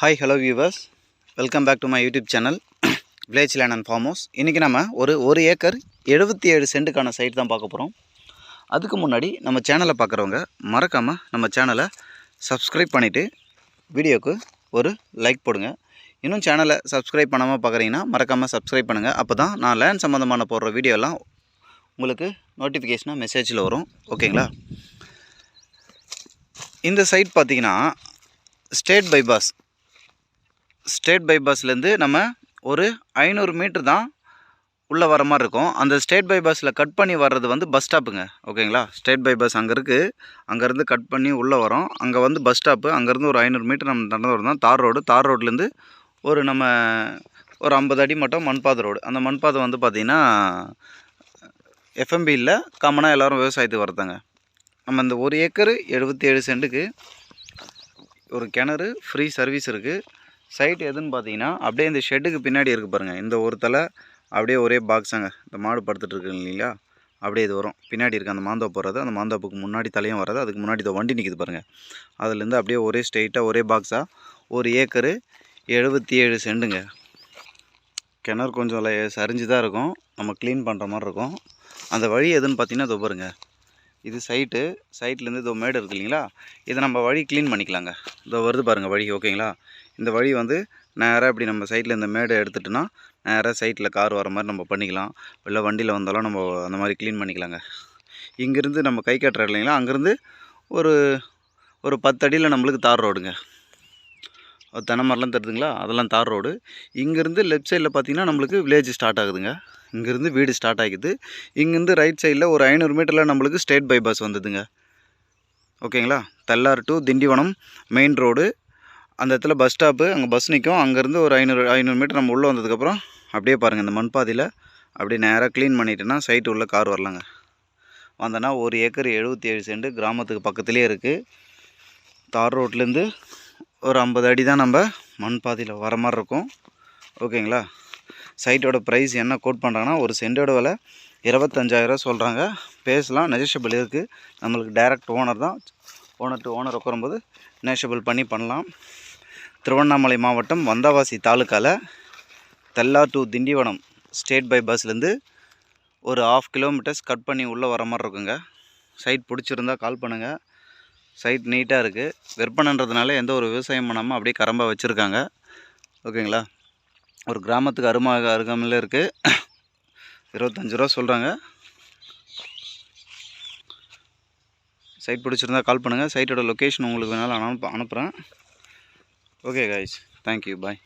Hi hello viewers welcome back to my YouTube channel village land and farm house இன்றைக்கி நம்ம ஒரு ஒரு acre எழுபத்தி ஏழு சென்ட்டுக்கான சைட் தான் பார்க்க போகிறோம் அதுக்கு முன்னாடி நம்ம சேனலை பார்க்குறவங்க மறக்காமல் நம்ம சேனலை சப்ஸ்கிரைப் பண்ணிவிட்டு வீடியோக்கு ஒரு லைக் போடுங்க. இன்னும் சேனலை சப்ஸ்கிரைப் பண்ணாமல் பார்க்குறீங்கன்னா மறக்காமல் சப்ஸ்கிரைப் பண்ணுங்கள் அப்போ தான் நான் லேண்ட் சம்மந்தமான போடுற வீடியோலாம் உங்களுக்கு நோட்டிஃபிகேஷனாக மெசேஜில் வரும். ஓகேங்களா இந்த சைட் பார்த்தீங்கன்னா ஸ்டேட் பைபாஸ் ஸ்டேட் பைபாஸ்லேருந்து நம்ம ஒரு ஐநூறு மீட்ரு தான் உள்ளே வர மாதிரி இருக்கும். அந்த ஸ்டேட் பைபாஸில் கட் பண்ணி வர்றது வந்து பஸ் ஸ்டாப்புங்க. ஓகேங்களா? ஸ்டேட் பைபாஸ் அங்கே இருக்குது அங்கேருந்து கட் பண்ணி உள்ளே வரோம். அங்கே வந்து பஸ் ஸ்டாப்பு. அங்கேருந்து ஒரு ஐநூறு மீட்டர் நம்ம நடந்து வரோம் தார் ரோடு. தார் ரோட்லேருந்து ஒரு நம்ம ஒரு ஐம்பது அடி மட்டும் மண்பாதை ரோடு. அந்த மண்பாதை வந்து பார்த்திங்கன்னா எஃப்எம்பியில் காமனாக எல்லோரும் விவசாயத்துக்கு வரதாங்க நம்ம இந்த ஒரு ஏக்கர் எழுபத்தி ஏழு சென்ட்டுக்கு ஒரு கிணறு ஃப்ரீ சர்வீஸ் இருக்குது சைட் எதுன்னு பார்த்தீங்கன்னா அப்படியே இந்த ஷெட்டுக்கு பின்னாடி இருக்குது பாருங்கள் இந்த ஒரு தலை அப்படியே ஒரே பாக்ஸாங்க இந்த மாடு படுத்துகிட்டுருக்கு இல்லைங்களா? அப்படியே இது வரும். பின்னாடி இருக்குது அந்த மாந்தோப்பு போகிறது அந்த மாந்தோப்புக்கு முன்னாடி தலையும் வராது அதுக்கு முன்னாடி இந்த வண்டி நிற்கிது பாருங்கள் அதுலேருந்து அப்படியே ஒரே ஸ்ட்ரெயிட்டாக ஒரே பாக்ஸாக ஒரு ஏக்கரு எழுபத்தி ஏழு செண்டுங்க. கிணறு கொஞ்சம் சரிஞ்சு தான் இருக்கும். நம்ம க்ளீன் பண்ணுற மாதிரி இருக்கும். அந்த வழி எதுன்னு பார்த்தீங்கன்னா இதோ பாருங்கள் இது சைட்டு சைட்லேருந்து இதோ மேடு இருக்கு இல்லைங்களா? இதை நம்ம வழி க்ளீன் பண்ணிக்கலாங்க. இதோ வருது பாருங்கள் வழி ஓகேங்களா இந்த வழி வந்து நேராக இப்படி நம்ம சைட்டில் இந்த மேடை எடுத்துட்டோன்னா நேராக சைட்டில் கார் வர மாதிரி நம்ம பண்ணிக்கலாம். இல்லை வண்டியில் வந்தாலும் நம்ம அந்த மாதிரி க்ளீன் பண்ணிக்கலாங்க. இங்கேருந்து நம்ம கை கட்டுற இல்லைங்களா? அங்கேருந்து ஒரு ஒரு பத்து அடியில் நம்மளுக்கு தார் ரோடுங்க. அது தென்னை மரம்லாம் தருதுங்களா அதெல்லாம் தார் ரோடு. இங்கேருந்து லெஃப்ட் சைடில் பார்த்தீங்கன்னா நம்மளுக்கு வில்லேஜ் ஸ்டார்ட் ஆகுதுங்க. இங்கேருந்து வீடு ஸ்டார்ட் ஆகிக்குது. இங்கேருந்து ரைட் சைடில் ஒரு ஐநூறு மீட்டரில் நம்மளுக்கு ஸ்டேட் பைபாஸ் வந்ததுங்க. ஓகேங்களா? Tallar to Tindivanam main road அந்த இடத்துல பஸ் ஸ்டாப்பு அங்கே பஸ் நிற்கும் அங்கேருந்து ஒரு ஐநூறு ஐநூறு மீட்டர் நம்ம உள்ளே வந்ததுக்கப்புறம் அப்படியே பாருங்கள் இந்த மண்பாதையில் அப்படியே நேராக க்ளீன் பண்ணிட்டோன்னா சைட்டு உள்ளே கார் வரலாங்க. வந்தோன்னா ஒரு ஏக்கர் எழுபத்தி ஏழு சென்ட் கிராமத்துக்கு பக்கத்துலேயே இருக்குது தார் ரோட்லேருந்து ஒரு ஐம்பது அடி தான் நம்ம மண் பாதையில் வர மாதிரி இருக்கும். ஓகேங்களா சைட்டோட ப்ரைஸ் என்ன கோட் பண்ணுறாங்கன்னா ஒரு சென்டோட விலை இருபத்தஞ்சாயிரரூவா சொல்கிறாங்க பேசலாம் நெஜஷபிள் இருக்குது நம்மளுக்கு டைரக்ட் ஓனர் தான். ஓனர் டு ஓனர் உட்காரும்போது நெஜிஷபிள் பண்ணி பண்ணலாம். திருவண்ணாமலை மாவட்டம் Vandavasi தாலுக்காவில் Tellar to Tindivanam state by பஸ்லேருந்து ஒரு ஆஃப் கிலோமீட்டர்ஸ் கட் பண்ணி உள்ளே வர மாதிரி இருக்குங்க. சைட் பிடிச்சிருந்தா கால் பண்ணுங்கள் சைட் நீட்டாக இருக்குது விற்பனைன்றதுனால எந்த ஒரு விவசாயம் பண்ணாமல் அப்படியே கரம்பாக வச்சுருக்காங்க. ஓகேங்களா? ஒரு கிராமத்துக்கு அருமாக அருகாமையில் இருக்குது இருபத்தஞ்சு ரூபா சொல்கிறாங்க சைட் பிடிச்சிருந்தா கால் பண்ணுங்கள் சைட்டோட லொக்கேஷன் உங்களுக்கு வேணாலும் அனுப்ப அனுப்புகிறேன் okay guys. Thank you. Bye.